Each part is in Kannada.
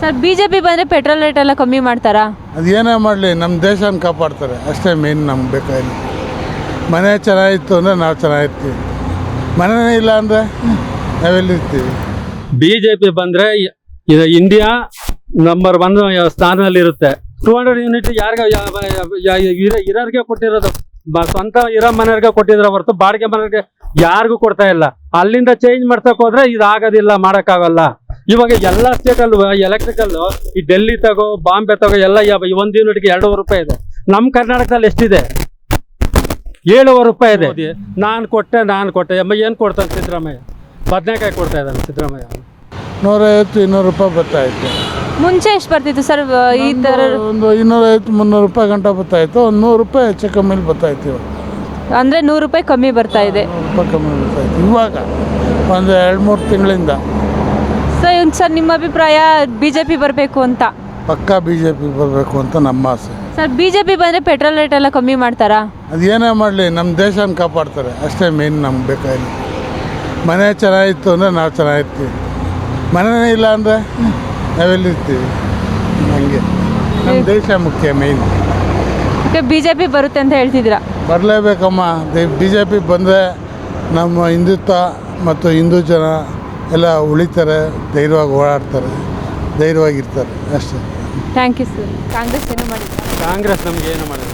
ಸರ್ ಬಿಜೆಪಿ ಬಂದ್ರೆ ಪೆಟ್ರೋಲ್ ರೇಟ್ ಎಲ್ಲ ಕಮ್ಮಿ ಮಾಡ್ತಾರಾ? ಅದು ಏನೇ ಮಾಡಲಿ ನಮ್ಮ ದೇಶನ ಕಾಪಾಡ್ತಾರೆ. ಅಷ್ಟೇ ಮೇನ್ ನಮ್ಗೆ ಬೇಕಾಗಿಲ್ಲ. ಮನೆ ಚೆನ್ನಾಗಿತ್ತು ಅಂದರೆ ನಾವು ಚೆನ್ನಾಗಿರ್ತೀವಿ. ಮನೆನೇ ಇಲ್ಲ ಅಂದರೆ ನಾವೆಲ್ಲಿರ್ತೀವಿ? ಬಿ ಜೆ ಪಿ ಬಂದ್ರೆ ಇಂಡಿಯಾ ನಂಬರ್ ಒನ್ ಸ್ಥಾನದಲ್ಲಿ ಇರುತ್ತೆ ಟೂ ಹಂಡ್ರೆಡ್ ಯೂನಿಟ್ ಯಾರಿಗ ಇರೋರಿಗೆ ಕೊಟ್ಟಿರೋದು. ಬ- ಸ್ವಂತ ಇರೋ ಮನೆಯವ್ರಿಗೆ ಕೊಟ್ಟಿದ್ರೆ ಹೊರತು ಬಾಡಿಗೆ ಮನೆಯವ್ರಿಗೆ ಯಾರಿಗೂ ಕೊಡ್ತಾ ಇಲ್ಲ. ಅಲ್ಲಿಂದ ಚೇಂಜ್ ಮಾಡ್ಸಕ್ ಹೋದ್ರೆ ಇದು ಆಗೋದಿಲ್ಲ ಮಾಡಕ್ಕಾಗಲ್ಲ. ಇವಾಗ ಎಲ್ಲ ಸ್ಟೇಟಲ್ಲೂ ಎಲೆಕ್ಟ್ರಿಕಲ್ ಈ ಡೆಲ್ಲಿ ತಗೋ ಬಾಂಬೆ ತಗೋ ಎಲ್ಲ ಒಂದು ಯೂನಿಟ್ಗೆ ಎರಡೂವರೆ ರೂಪಾಯಿ ಇದೆ. ನಮ್ಮ ಕರ್ನಾಟಕದಲ್ಲಿ ಎಷ್ಟಿದೆ? ಏಳುವರೆ ರೂಪಾಯಿ ಇದೆ. ನಾನು ಕೊಟ್ಟೆ ನಾನು ಕೊಟ್ಟೆ. ಅಮ್ಮ ಏನು ಕೊಡ್ತಾನೆ ಸಿದ್ದರಾಮಯ್ಯ? ಬದನೆಕಾಯಿ ಕೊಡ್ತಾ ಇದ್ದಾನೆ ಸಿದ್ದರಾಮಯ್ಯ. ನೂರೈವತ್ತು ಇನ್ನೂರು ರೂಪಾಯಿ ಬರ್ತಾಯಿತ್ತು ಮುಂಚೆ ಎಷ್ಟು ಬರ್ತಿತ್ತು ಸರ್ ಈ ಥರ ಒಂದು ಇನ್ನೂರೈವತ್ತು ಮುನ್ನೂರು ರೂಪಾಯಿ ಗಂಟ ಬರ್ತಾಯಿತ್ತು ಒಂದು ನೂರು ರೂಪಾಯಿ ಹೆಚ್ಚು ಕಮ್ಮಿಲಿ ಬರ್ತಾಯಿತ್ತು ಇವಾಗ. ಅಂದರೆ ನೂರು ರೂಪಾಯಿ ಕಮ್ಮಿ ಬರ್ತಾ ಇದೆ. ರೂಪಾಯಿ ಕಮ್ಮಿ ಬರ್ತಾಯಿತ್ತು ಇವಾಗ ಒಂದು ಎರಡು ಮೂರು ತಿಂಗಳಿಂದ. ಸೊ ಇವ್ನು ಸರ್ ನಿಮ್ಮ ಅಭಿಪ್ರಾಯ ಬಿ ಜೆ ಪಿ ಬರಬೇಕು ಅಂತ? ಪಕ್ಕ ಬಿ ಜೆ ಪಿ ಬರಬೇಕು ಅಂತ ನಮ್ಮ ಆಸೆ. ಸರ್ ಬಿ ಜೆ ಪಿ ಬಂದರೆ ಪೆಟ್ರೋಲ್ ರೇಟ್ ಎಲ್ಲ ಕಮ್ಮಿ ಮಾಡ್ತಾರಾ? ಅದು ಏನೇ ಮಾಡಲಿ ನಮ್ಮ ದೇಶನ ಕಾಪಾಡ್ತಾರೆ. ಅಷ್ಟೇ ಮೇನ್ ನಮ್ಗೆ ಬೇಕಾಗಿಲ್ಲ ಮನೆ ಚೆನ್ನಾಗಿತ್ತು ಅಂದರೆ ನಾವು ಚೆನ್ನಾಗಿರ್ತೀವಿ. ಮನೆನೇ ಇಲ್ಲ ಅಂದರೆ ನಾವೆಲ್ಲಿರ್ತೀವಿ ಹಂಗೆ. ನಮ್ಮ ದೇಶ ಮುಖ್ಯ main BJP B J P ಬರುತ್ತೆ ಅಂತ ಹೇಳ್ತಿದ್ದೀರಾ? ಬರಲೇಬೇಕಮ್ಮ. ಬಿ ಜೆ ಪಿ ಬಂದರೆ ನಮ್ಮ ಹಿಂದುತ್ವ ಮತ್ತು ಹಿಂದೂ ಜನ ಎಲ್ಲ ಉಳಿತಾರೆ ಧೈರ್ಯವಾಗಿ ಓಡಾಡ್ತಾರೆ ಧೈರ್ಯವಾಗಿರ್ತಾರೆ ಅಷ್ಟೇ. ಥ್ಯಾಂಕ್ ಯು ಸರ್ ಕಾಂಗ್ರೆಸ್ ಏನು ಮಾಡಿಲ್ಲ ಕಾಂಗ್ರೆಸ್ ನಮ್ಗೆ ಏನು ಮಾಡಿಲ್ಲ.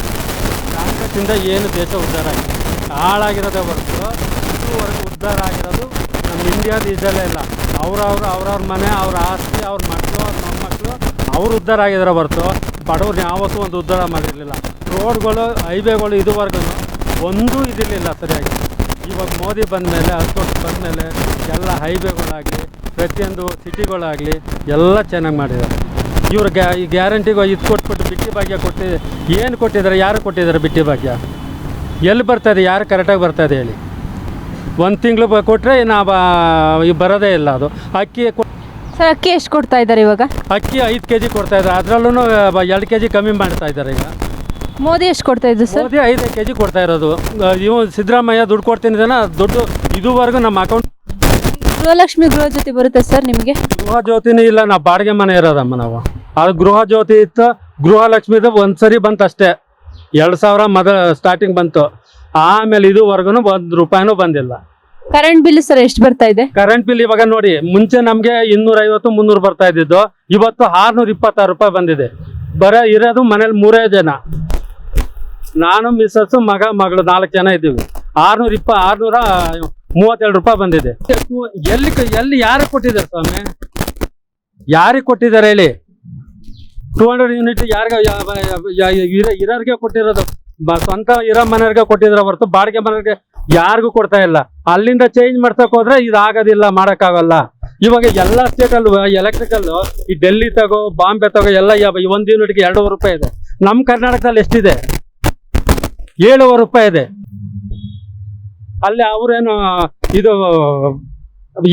ಕಾಂಗ್ರೆಸ್ಸಿಂದ ಏನು ದೇಶ ಉದ್ಧಾರ ಆಗಿದೆ ಹಾಳಾಗಿರೋದೇ ಹೊರತು ಇದುವರೆಗೂ ಉದ್ಧಾರ ಆಗಿರೋದು ನಮ್ಮ ಇಂಡಿಯಾದ ದೇಶದಲ್ಲೇ ಇಲ್ಲ. ಅವ್ರವ್ರು ಅವ್ರವ್ರ ಮನೆ ಅವ್ರ ಆಸ್ತಿ ಅವ್ರ ಮಕ್ಕಳು ಅವ್ರ ಮೊಮ್ಮಕ್ಕಳು ಅವ್ರು ಉದ್ಧಾರ ಆಗಿದಾರೆ ಹೊರತು. ಬಡವ್ರು ಯಾವತ್ತೂ ಒಂದು ಉದ್ಧಾರ ಮಾಡಿರಲಿಲ್ಲ. ರೋಡ್ಗಳು ಹೈವೇಗಳು ಇದುವರೆಗೂ ಒಂದೂ ಇದಿರಲಿಲ್ಲ ಸರಿಯಾಗಿ. ಇವಾಗ ಮೋದಿ ಬಂದ ಮೇಲೆ ಹತ್ತು ವರ್ಷ ಬಂದ ಮೇಲೆ ಎಲ್ಲ ಹೈವೇಗಳಾಗಲಿ ಪ್ರತಿಯೊಂದು ಸಿಟಿಗಳಾಗಲಿ ಎಲ್ಲ ಚೆನ್ನಾಗಿ ಮಾಡಿದ್ದಾರೆ. ಇವ್ರು ಗ್ಯಾ ಈ ಗ್ಯಾರಂಟಿಗೆ ಇದು ಕೊಟ್ಬಿಟ್ಟು ಬಿಟ್ಟಿ ಭಾಗ್ಯ ಕೊಟ್ಟಿ ಏನು ಕೊಟ್ಟಿದ್ದಾರೆ ಯಾರು ಕೊಟ್ಟಿದ್ದಾರೆ ಬಿಟ್ಟಿ ಭಾಗ್ಯ? ಎಲ್ಲಿ ಬರ್ತದೆ ಯಾರು ಕರೆಕ್ಟಾಗಿ ಬರ್ತದೆ ಹೇಳಿ? ಒಂದು ತಿಂಗಳು ಕೊಟ್ಟರೆ ನಾವು ಈ ಬರೋದೇ ಇಲ್ಲ ಅದು. ಅಕ್ಕಿ ಸರ್ ಅಕ್ಕಿ ಎಷ್ಟು ಕೊಡ್ತಾ ಇದ್ದಾರೆ ಇವಾಗ? ಅಕ್ಕಿ ಐದು ಕೆ ಜಿ ಕೊಡ್ತಾ ಇದ್ದಾರೆ. ಅದರಲ್ಲೂ ಎರಡು ಕೆ ಜಿ ಕಮ್ಮಿ ಮಾಡ್ತಾ ಇದ್ದಾರೆ ಈಗ. ಮೋದಿ ಎಷ್ಟು ಕೊಡ್ತಾ ಇದ್ದು ಸರ್? ಮೋದಿ ಐದು ಕೆ ಜಿ ಕೊಡ್ತಾ ಇರೋದು. ಇವು ಸಿದ್ದರಾಮಯ್ಯ ದುಡ್ಡು ಕೊಡ್ತೀನಿ ಜನ ದುಡ್ಡು ಇದುವರೆಗೂ ನಮ್ಮ ಅಕೌಂಟ್ ಗೃಹಲಕ್ಷ್ಮಿ ಗೃಹ ಜ್ಯೋತಿ ಬರುತ್ತೆ ಸರ್ ನಿಮಗೆ? ಗೃಹ ಜ್ಯೋತಿನೇ ಇಲ್ಲ ನಾವು ಬಾಡಿಗೆ ಮನೆ ಇರೋದಮ್ಮ ನಾವು. ಅದು ಗೃಹ ಜ್ಯೋತಿ ಇತ್ತು ಗೃಹಲಕ್ಷ್ಮಿದು ಒಂದು ಸರಿ ಬಂತು ಅಷ್ಟೇ. ಎರಡು ಸಾವಿರ ಮದ ಸ್ಟಾರ್ಟಿಂಗ್ ಬಂತು. ಆಮೇಲೆ ಇದುವರೆಗೂ ಒಂದು ರೂಪಾಯಿನೂ ಬಂದಿಲ್ಲ. ಕರೆಂಟ್ ಬಿಲ್ ಸರ್ ಎಷ್ಟು ಬರ್ತಾ ಇದೆ? ಕರೆಂಟ್ ಬಿಲ್ ಇವಾಗ ನೋಡಿ ಮುಂಚೆ ನಮಗೆ ಇನ್ನೂರ ಐವತ್ತು ಮುನ್ನೂರು ಬರ್ತಾ ಇದ್ದಿದ್ದು. ಇವತ್ತು ಆರ್ನೂರ ಇಪ್ಪತ್ತಾರು ರೂಪಾಯಿ ಬಂದಿದೆ. ಬರ ಇರೋದು ಮನೇಲಿ ಮೂರೇ ಜನ. ನಾನು ಮಿಸ್ಸಸ್ ಮಗ, ಮಗಳು ನಾಲ್ಕು ಜನ ಇದ್ದೀವಿ. ಆರ್ನೂರ ಇಪ್ಪ, ಆರ್ನೂರ ಮೂವತ್ತೆರಡು ರೂಪಾಯಿ ಬಂದಿದೆ. ಎಲ್ಲಿ ಎಲ್ಲಿ ಯಾರಿಗೆ ಕೊಟ್ಟಿದ್ದಾರೆ ಸ್ವಾಮಿ? ಯಾರಿಗೆ ಕೊಟ್ಟಿದ್ದಾರೆ ಹೇಳಿ? ಟೂ ಹಂಡ್ರೆಡ್ ಯೂನಿಟ್ ಯಾರಿಗೆ ಇರೋರಿಗೆ ಕೊಟ್ಟಿರೋದು. ಸ್ವಂತ ಇರೋ ಮನೆಯವ್ರಿಗೆ ಕೊಟ್ಟಿದ್ರೆ ಹೊರತು ಬಾಡಿಗೆ ಮನೆಯವ್ರಿಗೆ ಯಾರಿಗೂ ಕೊಡ್ತಾ ಇಲ್ಲ. ಅಲ್ಲಿಂದ ಚೇಂಜ್ ಮಾಡ್ಸಕ್ ಹೋದ್ರೆ ಇದು ಆಗೋದಿಲ್ಲ, ಮಾಡೋಕ್ಕಾಗಲ್ಲ. ಇವಾಗ ಎಲ್ಲ ಸ್ಟೇಟಲ್ಲೂ ಎಲೆಕ್ಟ್ರಿಕಲ್ ಈ ಡೆಲ್ಲಿ ತಗೋ ಬಾಂಬೆ ತಗೋ, ಎಲ್ಲ ಒಂದು ಯೂನಿಟ್ಗೆ ಎರಡೂವರೆ ರೂಪಾಯಿ ಇದೆ. ನಮ್ಮ ಕರ್ನಾಟಕದಲ್ಲಿ ಎಷ್ಟಿದೆ? ಏಳುವರೆ ರೂಪಾಯಿ ಇದೆ. ಅಲ್ಲಿ ಅವರೇನು, ಇದು,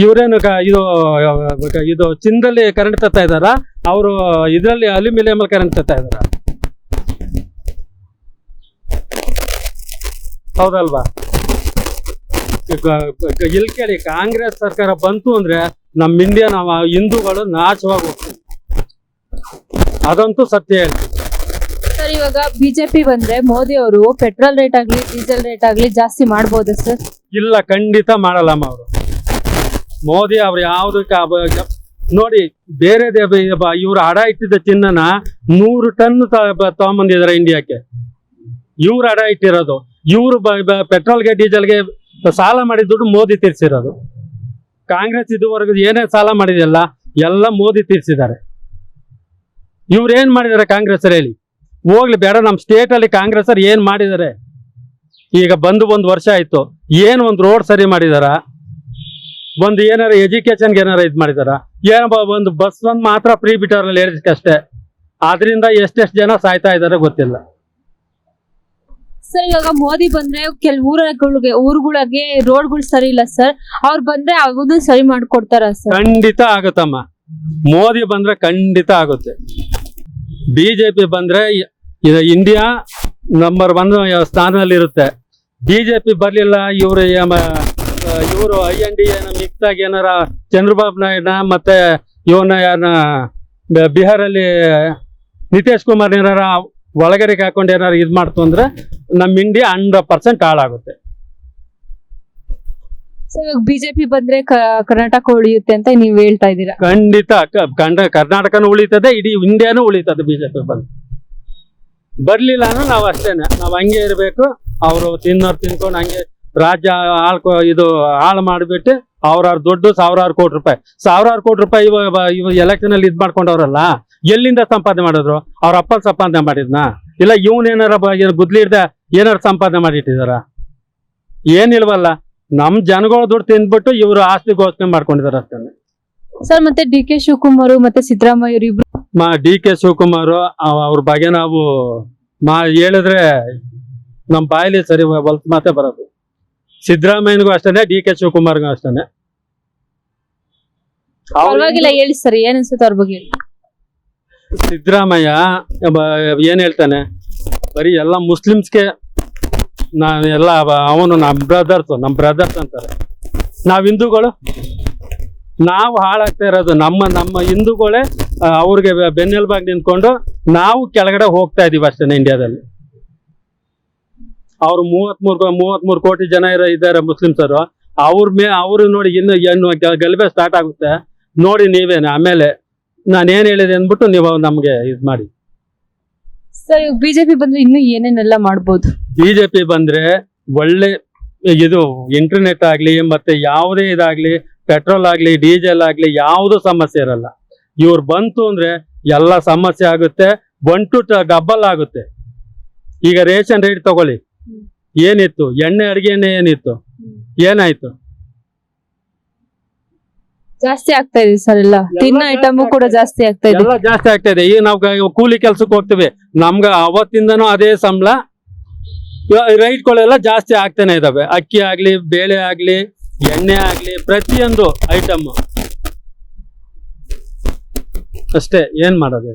ಇವರೇನು ಇದು ಇದು ಚಿನ್ನದಲ್ಲಿ ಕರೆಂಟ್ ತರ್ತಾ ಇದಾರ ಅವರು ಇದರಲ್ಲಿ ಅಲ್ಯೂಮಿನಿಯಂ ಕರೆಂಟ್ ತರ್ತಾ ಇದಾರ ಹೌದಲ್ವಾ? ಇಲ್ಲಿ ಕೇಳಿ, ಕಾಂಗ್ರೆಸ್ ಸರ್ಕಾರ ಬಂತು ಅಂದ್ರೆ ನಮ್ಮ ಇಂಡಿಯಾ ನಾವು ಹಿಂದೂಗಳು ನಾಚವಾಗಿ ಹೋಗ್ತೀವಿ ಅದಂತೂ ಸತ್ಯ ಹೇಳ್ತೀನಿ. ಸರ್ ಇವಾಗ ಬಿಜೆಪಿ ಬಂದ್ರೆ ಮೋದಿ ಅವರು ಪೆಟ್ರೋಲ್ ರೇಟ್ ಆಗ್ಲಿ, ಡೀಸೆಲ್ ರೇಟ್ ಆಗ್ಲಿ ಜಾಸ್ತಿ ಮಾಡಬಹುದು ಸರ್? ಇಲ್ಲ, ಖಂಡಿತ ಮಾಡಲ್ಲಮ್ಮ ಅವರು. ಮೋದಿ ಅವ್ರು ಯಾವುದಕ್ಕೆ ನೋಡಿ, ಬೇರೆ ಇವ್ರು ಅಡ ಇಟ್ಟಿದ್ದ ಚಿನ್ನನ ನೂರು ಟನ್ ತಗೊಂಬಂದಿದ್ದಾರೆ ಇಂಡಿಯಾಕ್ಕೆ. ಇವ್ರು ಅಡ ಇಟ್ಟಿರೋದು. ಇವ್ರು ಪೆಟ್ರೋಲ್ಗೆ, ಡೀಸೆಲ್ಗೆ ಸಾಲ ಮಾಡಿದ ದುಡ್ಡು ಮೋದಿ ತೀರ್ಸಿರೋದು. ಕಾಂಗ್ರೆಸ್ ಇದುವರೆಗೂ ಏನೇ ಸಾಲ ಮಾಡಿದೆಯಲ್ಲ ಎಲ್ಲ ಮೋದಿ ತೀರ್ಸಿದ್ದಾರೆ. ಇವ್ರು ಏನ್ ಮಾಡಿದ್ದಾರೆ ಕಾಂಗ್ರೆಸ್ ಹೇಳಿ ಹೋಗ್ಲಿ ಬೇಡ ನಮ್ಮ ಸ್ಟೇಟ್ ಅಲ್ಲಿ ಕಾಂಗ್ರೆಸ್ ಅವ್ರು ಏನ್ ಮಾಡಿದ್ದಾರೆ ಈಗ ಬಂದು ಒಂದು ವರ್ಷ ಆಯ್ತು ಏನು ಒಂದು ರೋಡ್ ಸರಿ ಮಾಡಿದಾರ? ಒಂದು ಏನಾರ ಎಜುಕೇಶನ್ಗೆ ಏನಾರ ಇದು ಮಾಡಿದಾರ? ಏನೋ ಒಂದು ಬಸ್ ಒಂದು ಮಾತ್ರ ಫ್ರೀ ಬಿಟ್ಟವ್ರಲ್ಲಿ ಹೇಳಿದಕ್ಕಷ್ಟೇ ಆದ್ರಿಂದ ಎಷ್ಟೆಷ್ಟು ಜನ ಸಾಯ್ತಾ ಇದ್ದಾರೆ ಗೊತ್ತಿಲ್ಲ. ಸರ್ ಇವಾಗ ಮೋದಿ ಬಂದ್ರೆ ಕೆಲ ಊರುಗಳಿಗೆ ಊರುಗಳಿಗೆ ರೋಡ್ಗಳು ಸರಿ ಇಲ್ಲ ಸರ್ ಅವ್ರು ಬಂದ್ರೆ ಅವನು ಸರಿ ಮಾಡ್ಕೊಡ್ತಾರ ಸರ್ ಖಂಡಿತ ಆಗುತ್ತಮ್ಮ. ಮೋದಿ ಬಂದ್ರೆ ಖಂಡಿತ ಆಗುತ್ತೆ. ಬಿಜೆಪಿ ಬಂದ್ರೆ ಇದು ಇಂಡಿಯಾ ನಂಬರ್ ಒನ್ ಸ್ಥಾನದಲ್ಲಿ ಇರುತ್ತೆ ಬಿಜೆಪಿ ಬರಲಿಲ್ಲ ಇವರು ಇವರು ಐ ಎನ್ ಡಿ ಎನ ಮಿಕ್ಸ್ ಆಗಿ ಏನಾರ ಚಂದ್ರಬಾಬು ನಾಯ್ಡನ ಮತ್ತೆ ಇವನ ಯಾರನ್ನ ಬಿಹಾರಲ್ಲಿ ನಿತೀಶ್ ಕುಮಾರ್ ಏನಾರ ಒಳಗಡೆಗೆ ಹಾಕೊಂಡು ಏನಾರು ಇದು ಮಾಡ್ತು ಅಂದ್ರೆ ನಮ್ಮ ಇಂಡಿಯಾ ಹಂಡ್ರೆಡ್ ಪರ್ಸೆಂಟ್ ಹಾಳಾಗುತ್ತೆ. ಬಿಜೆಪಿ ಬಂದ್ರೆ ಕರ್ನಾಟಕ ಉಳಿಯುತ್ತೆ ಅಂತ ನೀವ್ ಹೇಳ್ತಾ ಇದ್ದೀರಾ? ಖಂಡಿತ ಕರ್ನಾಟಕನು ಉಳಿತದೆ ಇಡೀ ಇಂಡಿಯಾನು ಉಳಿತದೆ ಬಿಜೆಪಿ ಬಂದು ಬರ್ಲಿಲ್ಲ ಅಂದ್ರೆ ನಾವು ಅಷ್ಟೇನೆ. ನಾವು ಹಂಗೆ ಇರಬೇಕು. ಅವರು ತಿನ್ನೋರು ತಿನ್ಕೊಂಡು ಹಂಗೆ ರಾಜ್ಯ ಆಳ್ಕೊ ಇದು ಹಾಳು ಮಾಡಿಬಿಟ್ಟು ಅವ್ರವ್ರ ದೊಡ್ಡ ಸಾವಿರಾರು ಕೋಟಿ ರೂಪಾಯಿ. ಸಾವಿರಾರು ಕೋಟಿ ರೂಪಾಯಿ ಇವ ಎಲೆಕ್ಷನ್ ಅಲ್ಲಿ ಇದ್ ಮಾಡ್ಕೊಂಡವ್ರಲ್ಲ, ಎಲ್ಲಿಂದ ಸಂಪಾದನೆ ಮಾಡಿದ್ರು? ಅವ್ರ ಅಪ್ಪ ಸಂಪಾದನೆ ಮಾಡಿದ್ನ? ಇಲ್ಲ ಇವನ್ ಏನಾರ ಬ- ಏನ್ ಗುದ್ಲಿ ಹಿಡ್ದ ಏನಾರ ಸಂಪಾದನೆ ಮಾಡಿಟ್ಟಿದಾರ? ಏನಿಲ್ವಲ್ಲ ನಮ್ ಜನಗಳ ದುಡ್ಡು ತಿಂದ್ಬಿಟ್ಟು ಇವರು ಆಸ್ತಿ ಘೋಷಣೆ ಮಾಡ್ಕೊಂಡಿದಾರ ಅಷ್ಟೇ ಸರ್, ಮತ್ತೆ ಡಿ ಕೆ ಶಿವಕುಮಾರ್ ಮತ್ತೆ ಸಿದ್ದರಾಮಯ್ಯ ಇಬ್ರು ಮಾ ಡಿ ಕೆ ಶಿವಕುಮಾರ್ ಅವ್ರ ಬಗ್ಗೆ ನಾವು ಮಾ ಹೇಳಿದ್ರೆ ನಮ್ಮ ಬಾಯಲ್ಲಿ ಸರಿ ಹೊಲ್ತ್ ಮಾತೇ ಬರೋದು. ಸಿದ್ದರಾಮಯ್ಯನಿಗೂ ಅಷ್ಟೇನೆ ಡಿ ಕೆ ಶಿವಕುಮಾರ್ಗೂ ಅಷ್ಟೇನೆ. ಪರವಾಗಿಲ್ಲ ಹೇಳಿ ಸರ್ ಏನ್ ಅನ್ಸುತ್ತೆ ಅವ್ರ ಬಗ್ಗೆ ಸಿದ್ದರಾಮಯ್ಯ ಏನ್ ಹೇಳ್ತಾನೆ ಬರೀ ಎಲ್ಲ ಮುಸ್ಲಿಮ್ಸ್ಗೆ ನಾನು ಎಲ್ಲ ಅವ- ಅವನು ನಮ್ಮ ಬ್ರದರ್ಸ್ ನಮ್ಮ ಬ್ರದರ್ಸ್ ಅಂತಾರೆ. ನಾವ್ ಹಿಂದೂಗಳು ನಾವು ಹಾಳಾಗ್ತಾ ಇರೋದು ನಮ್ಮ ನಮ್ಮ ಹಿಂದೂಗಳೇ ಅವ್ರಿಗೆ ಬೆನ್ನೆಲುಬಾಗಿ ನಿಂತ್ಕೊಂಡು ನಾವು ಕೆಳಗಡೆ ಹೋಗ್ತಾ ಇದೀವಿ ಅಷ್ಟೇ ಇಂಡಿಯಾದಲ್ಲಿ ಅವ್ರು ಮೂವತ್ಮೂರು ಮೂವತ್ಮೂರು ಕೋಟಿ ಜನ ಇರೋ ಇದ್ದಾರೆ ಮುಸ್ಲಿಮ್ಸರು. ಅವ್ರ ಮೇ ಅವ್ರು ನೋಡಿ ಇನ್ನು ಏನು ಗಲಭೆ ಸ್ಟಾರ್ಟ್ ಆಗುತ್ತೆ. ನೋಡಿ ನೀವೇನೆ? ಆಮೇಲೆ ನಾನು ಏನ್ ಹೇಳಿದೆ ಅಂದ್ಬಿಟ್ಟು ನೀವು ನಮ್ಗೆ ಇದು ಮಾಡಿ. ಸರ್ ಬಿಜೆಪಿ ಬಂದ್ರೆ ಇನ್ನು ಏನೇನೆಲ್ಲ ಮಾಡ್ಬೋದು? ಬಿಜೆಪಿ ಬಂದ್ರೆ ಒಳ್ಳೆ ಇದು ಇಂಟರ್ನೆಟ್ ಆಗ್ಲಿ ಮತ್ತೆ ಯಾವುದೇ ಇದಾಗ್ಲಿ ಪೆಟ್ರೋಲ್ ಆಗ್ಲಿ ಡೀಸೆಲ್ ಆಗ್ಲಿ ಯಾವುದೂ ಸಮಸ್ಯೆ ಇರಲ್ಲ. ಇವ್ರು ಬಂತು ಅಂದ್ರೆ ಎಲ್ಲ ಸಮಸ್ಯೆ ಆಗುತ್ತೆ ಒನ್ ಟು ಡಬಲ್ ಆಗುತ್ತೆ. ಈಗ ರೇಷನ್ ರೇಟ್ ತಗೊಳ್ಳಿ. ಏನಿತ್ತು? ಎಣ್ಣೆ ಅಡಿಗೆ ಎಣ್ಣೆ ಏನಿತ್ತು? ಏನಾಯ್ತು? ಜಾಸ್ತಿ ಆಗ್ತಾ ಇದೆ ಸರ್ ಎಲ್ಲ. ತಿನ್ನ ಐಟಮ್ ಕೂಡ ಜಾಸ್ತಿ ಆಗ್ತಾ ಇದೆ. ಎಲ್ಲ ಜಾಸ್ತಿ ಆಗ್ತಾ ಇದೆ. ಈಗ ನಾವು ಕೂಲಿ ಕೆಲ್ಸಕ್ಕೆ ಹೋಗ್ತೀವಿ. ನಮ್ಗ ಅವತ್ತಿಂದನೂ ಅದೇ ಸಂಬಳ. ರೈಟ್ಗಳೆಲ್ಲ ಜಾಸ್ತಿ ಆಗ್ತಾನೆ ಇದಾವೆ. ಅಕ್ಕಿ ಆಗ್ಲಿ ಬೇಳೆ ಆಗ್ಲಿ ಎಣ್ಣೆ ಆಗ್ಲಿ ಪ್ರತಿಯೊಂದು ಐಟಮ್ ಅಷ್ಟೇ ಏನ್ ಮಾಡೋದು?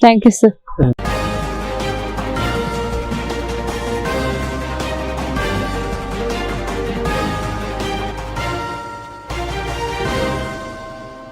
Thank you sir